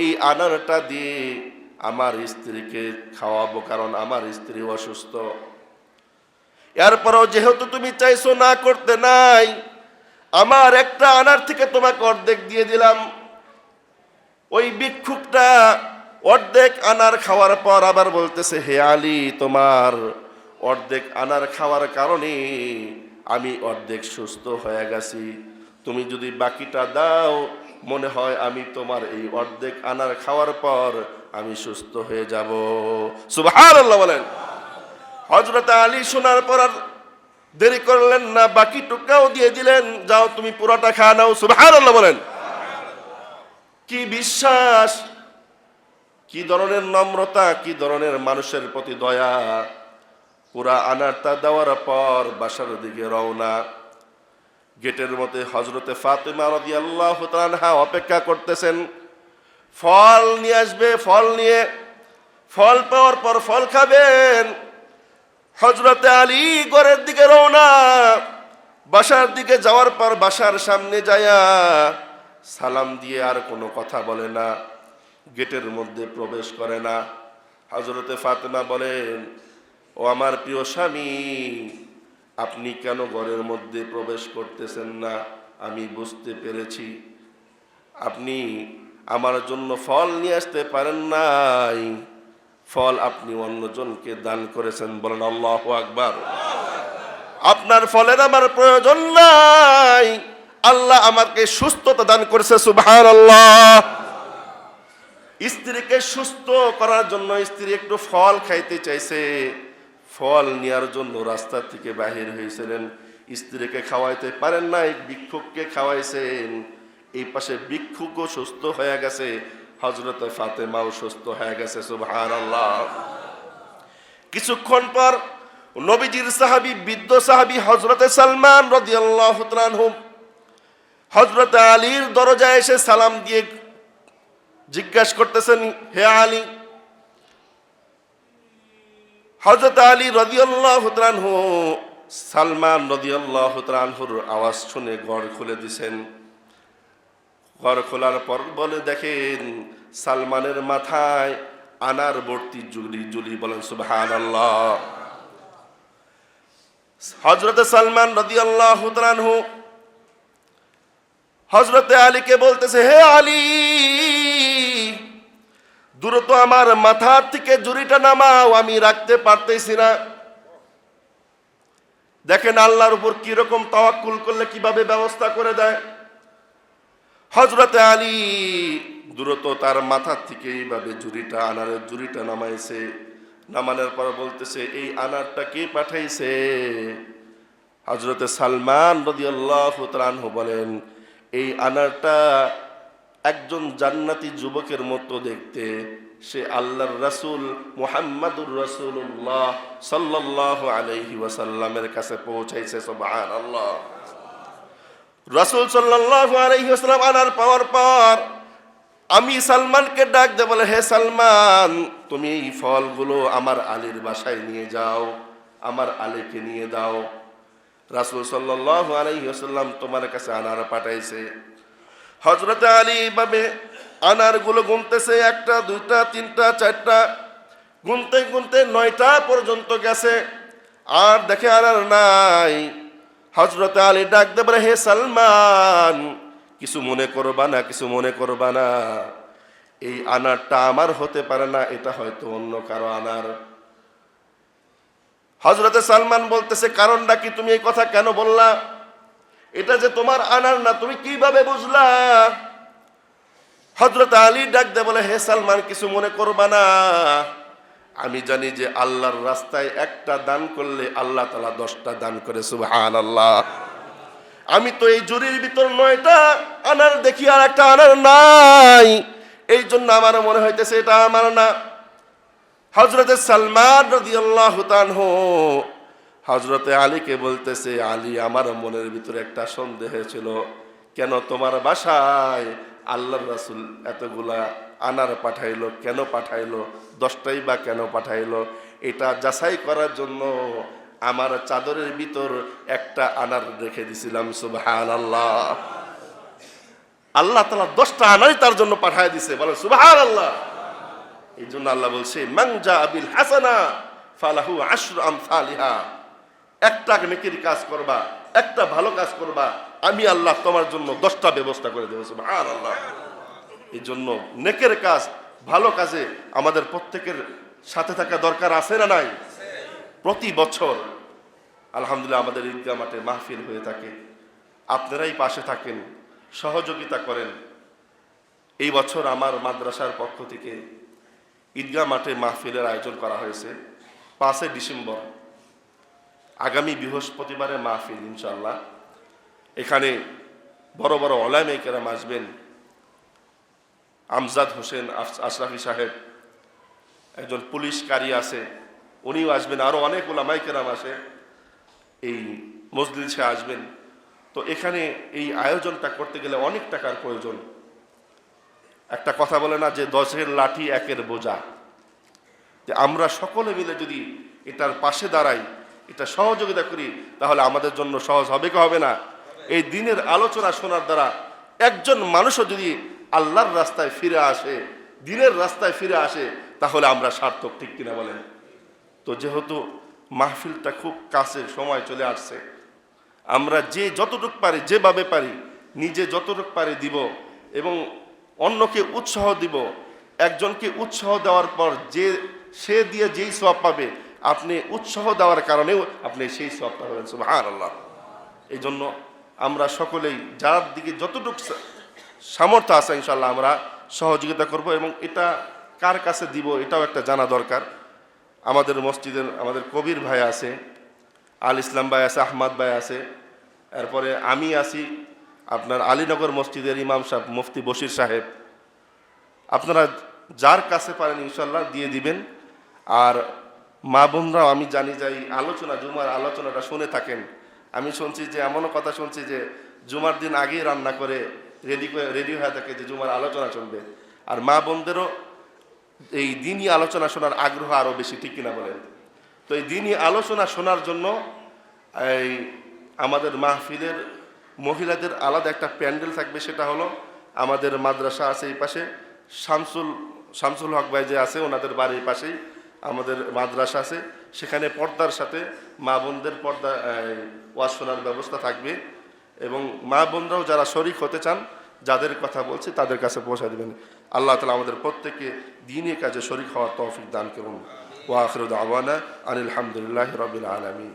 এই আনারটা দিয়ে আমার স্ত্রীকে খাওয়াবো, কারণ আমার স্ত্রী অসুস্থ। এরপরও যেহেতু তুমি চাইছো না করতে নাই, আমার একটা আনার থেকে তোমাকে অর্ধেক দিয়ে দিলাম। ওই ভিক্ষুকটা অর্ধেক আনার খাওয়ার পর আবার বলতেছে, হে আলী, তোমার অর্ধেক আনার খাওয়ার কারণে আমি অর্ধেক সুস্থ হয়ে গেছি। তুমি যদি বাকিটা দাও মনে হয় আমি তোমার এই অর্ধেক আনার খাওয়ার পর আমি সুস্থ হয়ে যাব। সুবহানাল্লাহ বলেন। হজরত আলী শোনার পর আর দেরি করলেন না বাকি টুকরাও দিয়ে দিলেন, যাও তুমি পুরোটা খা নাও, সুবহানাল্লাহ বলেন। কি বিশ্বাস? কি ধরনের নম্রতা? কি ধরনের মানুষের প্রতি দয়া? পুরা আনারটা দেওয়ার পর বাসার দিকে রওনা। গেটের মধ্যে হজরতে ফাতেমা রদি আল্লাহ অপেক্ষা করতেছেন। ফল নিয়ে আসবে, ফল নিয়ে। ফল পাওয়ার পর ফল খাবেন। হজরতে আলী ঘরের দিকে রওনা। বাসার দিকে যাওয়ার পর বাসার সামনে যায়া সালাম দিয়ে আর কোনো কথা বলে না। গেটের মধ্যে প্রবেশ করে না। হজরতে ফাতেমা বলেন, ও আমার প্রিয় স্বামী আপনি কেন ঘরের মধ্যে প্রবেশ করতেছেন না? আমি বুঝতে পেরেছি। আপনি আমার জন্য ফল নিয়ে আসতে পারেন নাই। ফল আপনি অন্যজনকে দান করেছেন বলেন আল্লাহ আকবার। আপনার ফলের আমার প্রয়োজন নাই। আল্লাহ আমাকে সুস্থতা দান করেছে সুবহান আল্লাহ স্ত্রীকে সুস্থ করার জন্য স্ত্রী একটু ফল খাইতে চাইছে। ফল নেওয়ার জন্য রাস্তা থেকে বাহির হয়েছিলেন। স্ত্রীকে খাওয়াইতে পারেন নাই, ভিক্ষুককে খাওয়াইছেন। এই পাশে ভিক্ষুকও সুস্থ হয়ে গেছে হজরত ফাতেমাও সুস্থ হয়ে গেছে সুবহান আল্লাহ কিছুক্ষণ পর নবীজির সাহাবি, বৃদ্ধ সাহাবি হজরতে সালমান রদিয়াল্লাহ হুম হজরত আলীর দরজায় এসে সালাম দিয়ে জিজ্ঞাসা করতেছেন, হে আলী হজরত আলী রদিয়াল্লাহ হু সালমান রদিয়াল্লাহ হুর আওয়াজ শুনে গড় খুলে দিছেন। ঘর খোলার পর বলে, দেখেন, সালমানের মাথায় আনার ভর্তি জুলি জুলি বলেন সুবহান হজরত সালমান রদি আল্লাহ হু হজরতে আলীকে বলতেছে, হে আলী দ্রুত আমার মাথার থেকে জুড়িটা নামাও, আমি রাখতে পারতেছি না। দেখেন আল্লাহর উপর কীরকম তাওয়াক্কুল করলে কীভাবে ব্যবস্থা করে দেয়। হজরতে আলী দ্রুত তার মাথার থেকে এইভাবে জুড়িটা আনারের জুড়িটা নামাইছে। নামানোর পর বলতেছে, এই আনারটা কে পাঠাইছে? হজরতে সালমান রদি আল্লাহ বলেন, এই আনারটা একজন জান্নাতি যুবকের মতো দেখতে, সে আল্লাহর রাসূল মুহাম্মাদুর রাসূলুল্লাহ সাল্লাল্লাহু আলাইহি ওয়াসাল্লামের কাছে পৌঁছাইছে, সুবহানাল্লাহ। রাসূল সাল্লাল্লাহু আলাইহি ওয়াসাল্লাম আনার পাওয়ার পর আমি সালমানকে ডাক দে বলে, হে সালমান, তুমি এই ফলগুলো আমার আলীর বাসায় নিয়ে যাও, আমার আলীকে নিয়ে দাও। রাসূল সাল্লাল্লাহু আলাইহি ওয়াসাল্লাম তোমার কাছে আনার পাঠাইছে। হজরত আলী এইভাবে আনারগুলো গুনতেছে একটা, দুইটা, তিনটা, চারটা। গুনতে গুনতে নয়টা পর্যন্ত গেছে। আর দেখে আনার নাই। হজরত আলী ডাক দেবে হে সালমান, কিছু মনে করবা না, কিছু মনে করবা না। এই আনারটা আমার হতে পারে না, এটা হয়তো অন্য কারও আনার। হজরতে সালমান বলতেছে, কারণটা কি তুমি এই কথা কেন বললা? এটা যে তোমার আনার না, তুমি কীভাবে বুঝলা? হজরত আলী ডাক দে বলে, হে সালমান, কিছু মনে করবা না। আমি জানি যে আল্লাহর রাস্তায় একটা দান করলে আল্লাহ তালা দশটা দান করে সুবহান আল্লাহ আমি তো এই জুরির ভিতর নয়টা আনার দেখি আর একটা আনার নাই। এই জন্য আমার মনে হইতেছে এটা আমার না। হজরত সালমান রদি আল্লাহ হজরতে আলীকে বলতেছে, আলী, আমার মনের ভিতরে একটা সন্দেহ ছিল। কেন তোমার বাসায় আল্লাহ রাসুল এতগুলা আনার পাঠাইলো? কেন পাঠাইলো? দশটাই বা কেন পাঠাইলো? এটা যাচাই করার জন্য আমার চাদরের ভিতর একটা আনার রেখে দিছিলাম সুবহান আল্লাহ আল্লাহ তালা দশটা আনারই তার জন্য পাঠায় দিছে। বলে সুবাহ আল্লাহ এই জন্য আল্লাহ বলছে মাংজা আবিল হাসানা ফালাহু আশরু আমসালিহা। একটা নেকির কাজ করবা, একটা ভালো কাজ করবা, আমি আল্লাহ তোমার জন্য দশটা ব্যবস্থা করে দেবো আর আল্লাহ এই জন্য নেকের কাজ, ভালো কাজে আমাদের প্রত্যেকের সাথে থাকা দরকার আছে না নাই? প্রতি বছর আলহামদুলিল্লাহ আমাদের ঈদগাহ মাঠে মাহফিল হয়ে থাকে। আপনারাই পাশে থাকেন, সহযোগিতা করেন। এই বছর আমার মাদ্রাসার পক্ষ থেকে ঈদগাহ মাঠে মাহফিলের আয়োজন করা হয়েছে, পাঁচই ডিসেম্বর। আগামী বৃহস্পতিবারে মাহফিল ইনশাল্লাহ এখানে বড় বড় অলামে কেরাম আসবেন। আমজাদ হোসেন আশরাফি সাহেব, একজন পুলিশ কারি আছে, উনিও আসবেন। আরও অনেক ওলামাই কেরাম আসে এই মজলিসে আসবেন। তো এখানে এই আয়োজনটা করতে গেলে অনেক টাকার প্রয়োজন। একটা কথা বলে না যে দশের লাঠি একের বোঝা। যে আমরা সকলে মিলে যদি এটার পাশে দাঁড়াই এটা সহযোগিতা করি, তাহলে আমাদের জন্য সহজ হবে কি হবে না? এই দিনের আলোচনা শোনার দ্বারা একজন মানুষও যদি আল্লাহর রাস্তায় ফিরে আসে, দিনের রাস্তায় ফিরে আসে, তাহলে আমরা সার্থক ঠিক কিনা বলেন? তো যেহেতু মাহফিলটা খুব কাছে সময় চলে আসছে, আমরা যে যতটুক পারি, যেভাবে পারি, নিজে যতটুক পারি দিব এবং অন্যকে উৎসাহ দিব। একজনকে উৎসাহ দেওয়ার পর যে, সে দিয়ে যেই সব পাবে আপনি উৎসাহ দেওয়ার কারণেও আপনি সেই সব পাবেন সুবহান আল্লাহ এই জন্য আমরা সকলেই যার দিকে যতটুকু সামর্থ্য আছে ইনশাল্লাহ আমরা সহযোগিতা করব এবং এটা কার কাছে দিব এটাও একটা জানা দরকার। আমাদের মসজিদের, আমাদের কবির ভাই আছে, আল ইসলাম ভাই আছে, আহমদ ভাই আছে, এরপরে আমি আছি আপনার আলীনগর মসজিদের ইমাম সাহেব, মুফতি বশির সাহেব। আপনারা যার কাছে পারেন ইনশাল্লাহ দিয়ে দিবেন। আর মা বোনরাও, আমি জানি যে এই আলোচনা, জুমার আলোচনাটা শুনে থাকেন। আমি শুনছি যে, এমনও কথা শুনছি যে, জুমার দিন আগেই রান্না করে রেডি রেডি হয়ে থাকে যে জুমার আলোচনা শুনবে আর মা বোনদেরও এই দিনই আলোচনা শোনার আগ্রহ আরও বেশি, ঠিক কিনা বলেন? তো এই দিনই আলোচনা শোনার জন্য এই আমাদের মাহফিলের মহিলাদের আলাদা একটা প্যান্ডেল থাকবে, সেটা হলো আমাদের মাদ্রাসা আছে এই পাশে। শামসুল শামসুল হক ভাই যে আছে, ওনাদের বাড়ির পাশেই। আমাদের মাদ্রাসা আছে, সেখানে পর্দার সাথে মা বোনদের পর্দা ওয়াজ শোনার ব্যবস্থা থাকবে এবং মা বোনরাও যারা শরিক হতে চান, যাদের কথা বলছি তাদের কাছে পৌঁছা দেবেন। আল্লাহ তালা আমাদের প্রত্যেককে দিনে কাজে শরিক হওয়ার তৌফিক দান করুন। ওয়া আখরুদ আওয়ানা আনিল রবিল আলমী